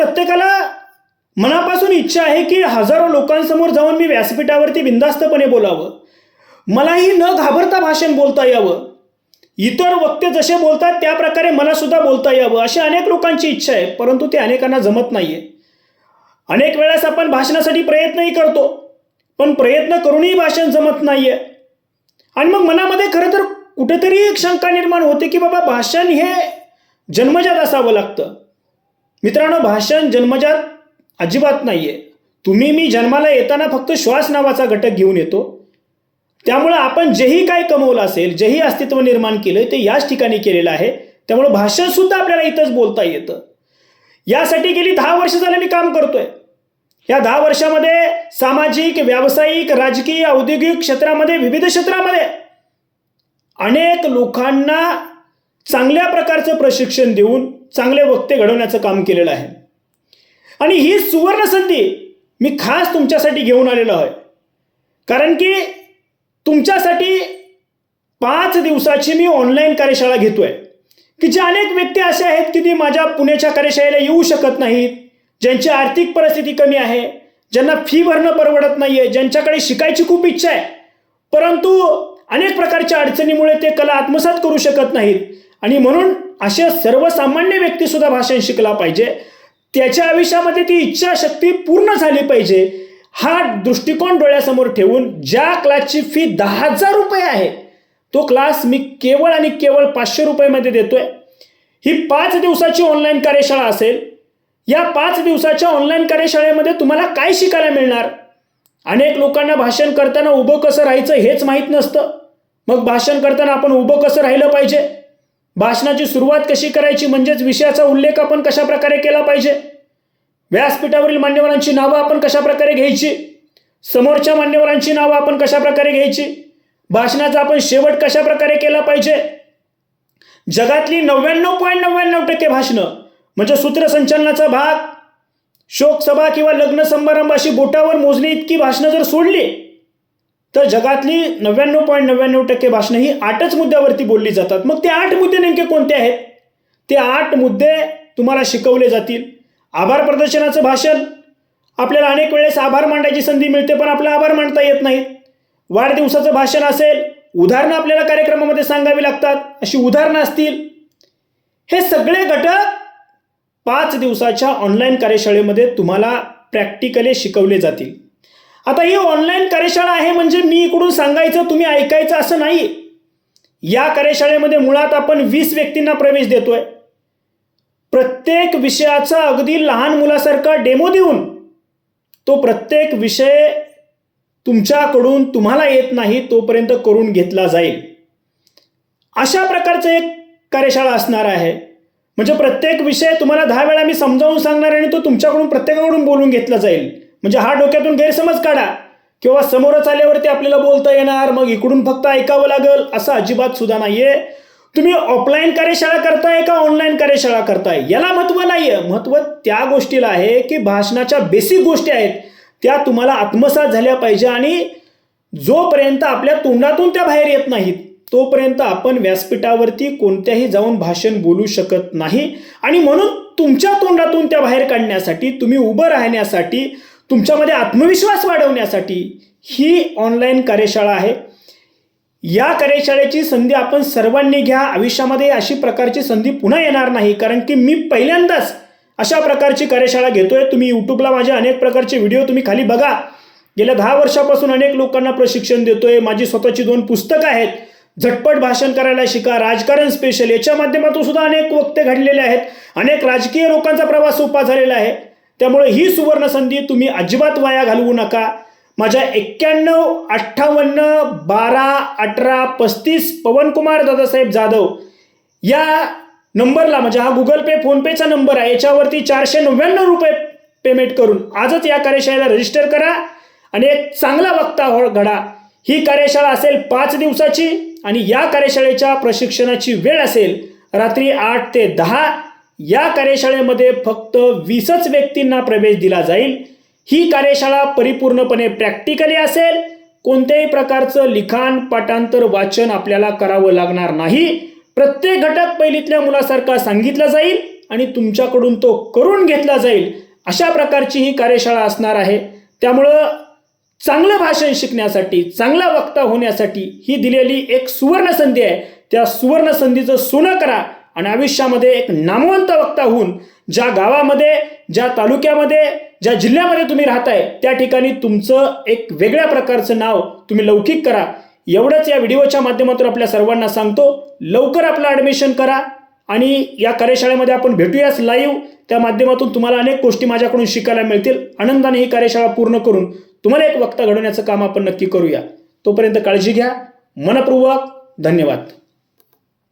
प्रत्येकाला मनापासून इच्छा आहे की हजारो लोकांसमोर जाऊन मी व्यासपीठावरती बिंदास्तपणे बोलावं. मलाही न घाबरता भाषण बोलता यावं. इतर वक्ते जसे बोलतात त्या प्रकारे मला सुद्धा बोलता यावं अशी अनेक लोकांची इच्छा आहे परंतु ते अनेकांना जमत नाहीये. अनेक वेळेस आपण भाषणासाठी प्रयत्नही करतो पण प्रयत्न करूनही भाषण जमत नाहीये. आणि मग मनामध्ये खरं तर कुठेतरी एक शंका निर्माण होते की बाबा भाषण हे जन्मजात असावं लागतं. मित्रांनो भाषण जन्मजात अजिबात नाही आहे तुम्ही मी जन्माला येताना फक्त श्वास नावाचा घटक घेऊन येतो. त्यामुळं आपण जेही काय कमवलं असेल जेही अस्तित्व निर्माण केलं ते याच ठिकाणी केलेलं आहे. त्यामुळं भाषण सुद्धा आपल्याला इथंच बोलता येतं. यासाठी गेली दहा वर्ष झालं मी काम करतोय. या दहा वर्षामध्ये सामाजिक व्यावसायिक राजकीय औद्योगिक क्षेत्रामध्ये विविध क्षेत्रामध्ये अनेक लोकांना चांगल्या प्रकारचं प्रशिक्षण देऊन चांगले वक्ते घडवण्याचं काम केलेलं आहे. आणि ही सुवर्ण संधी मी खास तुमच्यासाठी घेऊन आलेलो आहे. कारण की तुमच्यासाठी पाच दिवसाची मी ऑनलाईन कार्यशाळा घेतोय. की जे अनेक व्यक्ती असे आहेत की ती माझ्या पुण्याच्या कार्यशाळेला येऊ शकत नाहीत. ज्यांची आर्थिक परिस्थिती कमी आहे ज्यांना फी भरणं परवडत नाही आहे ज्यांच्याकडे शिकायची खूप इच्छा आहे. परंतु अनेक प्रकारच्या अडचणीमुळे ते कला आत्मसात करू शकत नाहीत. आणि म्हणून अशा सर्वसामान्य व्यक्तीसुद्धा भाषण शिकला पाहिजे. त्याच्या आयुष्यामध्ये ती इच्छाशक्ती पूर्ण झाली पाहिजे. हा दृष्टिकोन डोळ्यासमोर ठेवून ज्या क्लासची फी दहा हजार रुपये आहे तो क्लास मी केवळ आणि केवळ पाचशे रुपयामध्ये देतोय. ही पाच दिवसाची ऑनलाईन कार्यशाळा असेल. या पाच दिवसाच्या ऑनलाईन कार्यशाळेमध्ये तुम्हाला काय शिकायला मिळणार? अनेक लोकांना भाषण करताना उभं कसं राहायचं हेच माहीत नसतं. मग भाषण करताना आपण उभं कसं राहिलं पाहिजे? भाषणाची सुरुवात कशी करायची म्हणजेच विषयाचा उल्लेख आपण कशा प्रकारे केला पाहिजे? व्यासपीठावरील मान्यवरांची नावं आपण कशा प्रकारे घ्यायची? समोरच्या मान्यवरांची नावं आपण कशा प्रकारे घ्यायची? भाषणाचा आपण शेवट कशा प्रकारे केला पाहिजे? जगातली नव्याण्णव पॉईंट नव्याण्णव टक्के भाषणं म्हणजे सूत्रसंचलनाचा भाग शोकसभा किंवा लग्न समारंभ अशी बोटावर मोजणी इतकी भाषणं जर सोडली तर जगातली नव्याण्णव पॉईंट नव्याण्णव टक्के भाषणं ही आठच मुद्द्यावरती बोलली जातात. मग ते आठ मुद्दे नेमके कोणते आहेत? ते आठ मुद्दे तुम्हाला शिकवले जातील. आभार प्रदर्शनाचं भाषण. आपल्याला अनेक वेळेस आभार मांडायची संधी मिळते पण आपला आभार मांडता येत नाहीत वाढदिवसाचं भाषण असेल उदाहरणं आपल्याला कार्यक्रमामध्ये सांगावी लागतात अशी उदाहरणं असतील. हे सगळे घटक पाच दिवसाच्या ऑनलाईन कार्यशाळेमध्ये तुम्हाला प्रॅक्टिकली शिकवले जातील. आता ही ऑनलाईन कार्यशाळा आहे म्हणजे मी इकडून सांगायचं तुम्ही ऐकायचं असं नाही. या कार्यशाळेमध्ये मुळात आपण वीस व्यक्तींना प्रवेश देतोय. प्रत्येक विषयाचा अगदी लहान मुलासारखा डेमो देऊन तो प्रत्येक विषय तुमच्याकडून तुम्हाला येत नाही तोपर्यंत करून घेतला जाईल. अशा प्रकारचं एक कार्यशाळा असणार आहे. म्हणजे प्रत्येक विषय तुम्हाला दहा वेळा मी समजावून सांगणार आणि तो तुमच्याकडून प्रत्येकाकडून बोलून घेतला जाईल. म्हणजे हा डोक्यातून गैरसमज काढा. किंवा समोरच आल्यावरती आपल्याला बोलता येणार मग इकडून फक्त ऐकावं लागेल असं अजिबात सुद्धा नाहीये. तुम्ही ऑफलाईन कार्यशाळा करताय का ऑनलाईन कार्यशाळा करताय? याला महत्त्व नाहीये. महत्त्व त्या गोष्टीला आहे की भाषणाच्या बेसिक गोष्टी आहेत. त्या तुम्हाला आत्मसात झाल्या पाहिजे आणि जोपर्यंत आपल्या तोंडातून त्या बाहेर येत नाहीत तोपर्यंत आपण व्यासपीठावरती कोणत्याही जाऊन भाषण बोलू शकत नाही. आणि म्हणून तुमच्या तोंडातून त्या बाहेर काढण्यासाठी तुम्ही उभं राहण्यासाठी तुमच्यामध्ये आत्मविश्वास वाढवण्यासाठी ही ऑनलाईन कार्यशाळा आहे. या कार्यशाळेची संधी आपण सर्वांनी घ्या. आयुष्यामध्ये अशी प्रकारची संधी पुन्हा येणार नाही. कारण की मी पहिल्यांदाच अशा प्रकारची कार्यशाळा घेतोय. तुम्ही यूट्यूबला माझे अनेक प्रकारचे व्हिडिओ तुम्ही खाली बघा. गेल्या दहा वर्षापासून अनेक लोकांना प्रशिक्षण देतोय. माझी स्वतःची दोन पुस्तकं आहेत. झटपट भाषण करायला शिका. राजकारण स्पेशल याच्या माध्यमातून सुद्धा अनेक वक्ते घडलेले आहेत. अनेक राजकीय लोकांचा प्रवास सोपा झालेला आहे. त्यामुळे ही सुवर्ण संधी तुम्ही अजिबात वाया घालवू नका. माझ्या एक्क्याण्णव अठ्ठावन्न बारा अठरा पस्तीस पवनकुमार दादासाहेब जाधव या नंबरला म्हणजे हा गुगल पे फोनपेचा नंबर आहे. याच्यावरती चारशे नव्याण्णव रुपये पेमेंट करून आजच या कार्यशाळेला रजिस्टर करा आणि एक चांगला वक्ता हो घडा. ही कार्यशाळा असेल पाच दिवसाची आणि या कार्यशाळेच्या प्रशिक्षणाची वेळ असेल रात्री आठ ते दहा या कार्यशाळेमध्ये फक्त वीसच व्यक्तींना प्रवेश दिला जाईल. ही कार्यशाळा परिपूर्णपणे प्रॅक्टिकली असेल. कोणत्याही प्रकारचं लिखाण पाठांतर वाचन आपल्याला करावं लागणार नाही. प्रत्येक घटक पहिलीतल्या मुलासारखा सांगितला जाईल आणि तुमच्याकडून तो करून घेतला जाईल अशा प्रकारची ही कार्यशाळा असणार आहे. त्यामुळं चांगलं भाषण शिकण्यासाठी चांगला वक्ता होण्यासाठी ही दिलेली एक सुवर्ण संधी आहे. त्या सुवर्ण संधीचं सोनं करा. आणि आयुष्यामध्ये एक नामवंत वक्ता होऊन ज्या गावामध्ये ज्या तालुक्यामध्ये ज्या जिल्ह्यामध्ये तुम्ही राहताय त्या ठिकाणी तुमचं एक वेगळ्या प्रकारचं नाव तुम्ही लौकिक करा. एवढंच या व्हिडिओच्या माध्यमातून आपल्या सर्वांना सांगतो लवकर आपलं ॲडमिशन करा आणि या कार्यशाळेमध्ये आपण भेटूयाच लाईव्ह त्या माध्यमातून तुम्हाला अनेक गोष्टी माझ्याकडून शिकायला मिळतील. आनंदाने ही कार्यशाळा पूर्ण करून तुम्हाला एक वक्ता घडवण्याचं काम आपण नक्की करूया. तोपर्यंत काळजी घ्या. मनपूर्वक धन्यवाद.